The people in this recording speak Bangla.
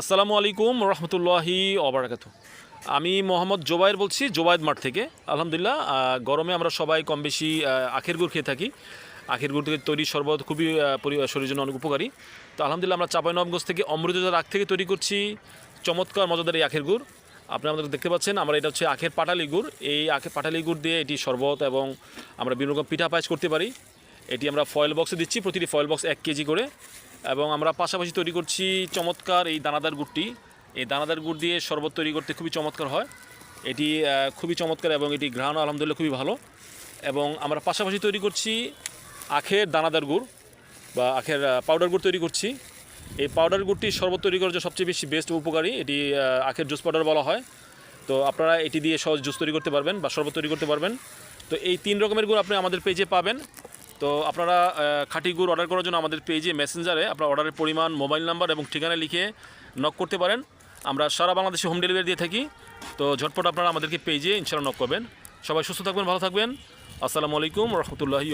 আসসালামু আলাইকুম রহমতুল্লাহি অবরাকাত আমি মোহাম্মদ জোবায়ের বলছি, জোবায়েদ মাঠ থেকে। আলহামদুলিল্লাহ গরমে আমরা সবাই কম বেশি আখের গুড় খেয়ে থাকি। আখের গুড় থেকে তৈরি শরবত খুবই শরীরের জন্য অনেক উপকারী। তো আলহামদুলিল্লাহ, আমরা চাঁপাইনবগঞ্জ থেকে অমৃতজার আখ থেকে তৈরি করছি। চমৎকার, মজাদার এই আখের গুড়। আপনি আমাদের দেখতে পাচ্ছেন, আমরা এটা হচ্ছে আখের পাটালি গুড়। এই আখের পাটালি গুড় দিয়ে এটি শরবত এবং আমরা বিভিন্ন রকম পিঠা পায়েস করতে পারি। এটি আমরা ফয়েল বক্সে দিচ্ছি, প্রতিটি ফয়েল বক্স এক কেজি করে। এবং আমরা পাশাপাশি তৈরি করছি চমৎকার এই দানাদার গুড়টি। এই দানাদার গুড় দিয়ে শরবত তৈরি করতে খুবই চমৎকার হয়। এটি খুবই চমৎকার এবং এটি ঘ্রাণ, আলহামদুলিল্লাহ, খুবই ভালো। এবং আমরা পাশাপাশি তৈরি করছি আখের দানাদার গুড় বা আখের পাউডার গুড় তৈরি করছি। এই পাউডার গুড়টি শরবত তৈরি করার জন্য সবচেয়ে বেশি বেস্ট উপকারী। এটি আখের জুস পাউডার বলা হয়। তো আপনারা এটি দিয়ে সহজ জুস তৈরি করতে পারবেন বা শরবত তৈরি করতে পারবেন। তো এই তিন রকমের গুড় আপনি আমাদের পেজে পাবেন। তো আপনারা খাঁটি গুড় অর্ডার করার জন্য আমাদের পেজে মেসেঞ্জারে আপনার অর্ডারের পরিমাণ মোবাইল নাম্বার এবং ঠিকানা লিখে নক করতে পারেন। আমরা সারা বাংলাদেশে হোম ডেলিভারি দিয়ে থাকি। তো ঝটপট আপনারা আমাদেরকে পেজে ইনশাল্লাহ নক করবেন। সবাই সুস্থ থাকবেন, ভালো থাকবেন। আসসালামু আলাইকুম রহমতুল্লাহি